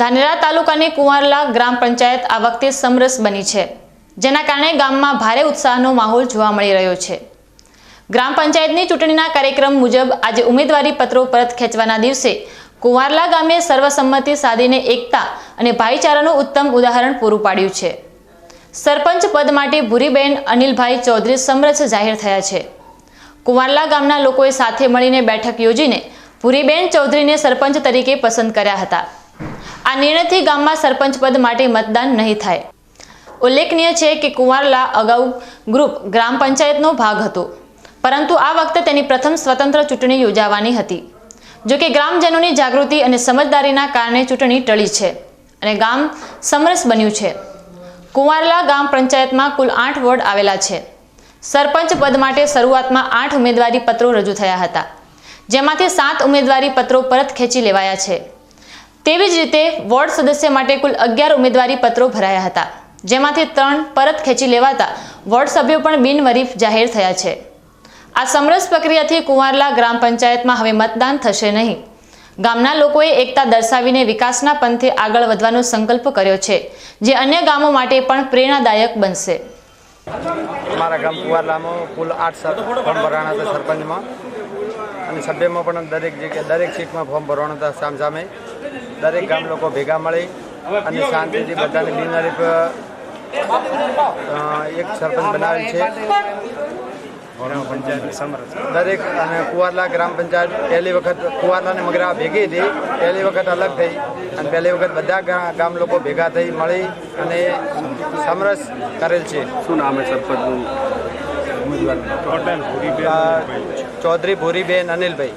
ધાનેરા તાલુકાની કુંવારલા ગ્રામ પંચાયત આ વખતે સમરસ બની છે, જેના કારણે ગામમાં ભારે ઉત્સાહનો માહોલ જોવા મળી રહ્યો છે. ગ્રામ પંચાયતની ચૂંટણીના કાર્યક્રમ મુજબ આજે ઉમેદવારી પત્રો પરત ખેંચવાના દિવસે કુંવારલા ગામે સર્વસંમતિ સાધીને એકતા અને ભાઈચારાનું ઉત્તમ ઉદાહરણ પૂરું પાડ્યું છે. સરપંચ પદ માટે ભૂરીબેન, અનિલભાઈ ચૌધરી સમરસ જાહેર થયા છે. કુંવારલા ગામના લોકોએ સાથે મળીને બેઠક યોજીને ભૂરીબેન ચૌધરીને સરપંચ તરીકે પસંદ કર્યા હતા. આ નિર્ણયથી ગામમાં સરપંચ પદ માટે મતદાન નહીં થાય. ઉલ્લેખનીય છે કે કુંવારલા અગાઉ ગ્રુપ ગ્રામ પંચાયતનો ભાગ હતો, પરંતુ આ વખતે તેની પ્રથમ સ્વતંત્ર ચૂંટણી યોજાવાની હતી. જોકે ગ્રામજનોની જાગૃતિ અને સમજદારીના કારણે ચૂંટણી ટળી છે અને ગામ સમરસ બન્યું છે. કુંવારલા ગામ પંચાયતમાં કુલ આઠ વોર્ડ આવેલા છે. સરપંચ પદ માટે શરૂઆતમાં આઠ ઉમેદવારી પત્રો રજૂ થયા હતા, જેમાંથી સાત ઉમેદવારી પત્રો પરત ખેંચી લેવાયા છે. તેવી જ રીતે વોર્ડ સદસ્ય માટે કુલ અગિયાર ઉમેદવારી પત્રો ભરાયા હતા. જેમાંથી ત્રણ પરત ખેંચી લેવાતા વોર્ડ સભ્યો પણ બિનવરીફ જાહેર થયા છે. આ સમરસ પ્રક્રિયાથી કુંવારલા ગ્રામ પંચાયતમાં હવે મતદાન થશે નહીં. ગામના લોકોએ એકતા દર્શાવીને વિકાસના પંથે આગળ વધવાનો સંકલ્પ કર્યો છે, જે અન્ય ગામો માટે પણ પ્રેરણાદાયક બનશે. અમારા ગામ કુવારલામાં કુલ આઠ ફોર્મ ભરવાના હતા સરપંચમાં. અને સભ્યમાં પણ દરેક જગ્યાએ, દરેક સીટમાં ફોર્મ ભરવાના હતા સામસામે. દરેક ગામ લોકો ભેગા મળી અને શાંતિથી બધાને બિનહરીફ એક સરપંચ બનાવેલ છે. દરેક અને કુવારલા ગ્રામ પંચાયત પહેલી વખત કુવારલા અને મગરા ભેગી હતી પહેલી વખત અલગ થઈ અને પહેલી વખત બધા ગામ લોકો ભેગા થઈ મળી અને સમરસ કરેલ છે. શું નામ છે સરપંચનું? ચૌધરી ભૂરીબેન અનિલભાઈ.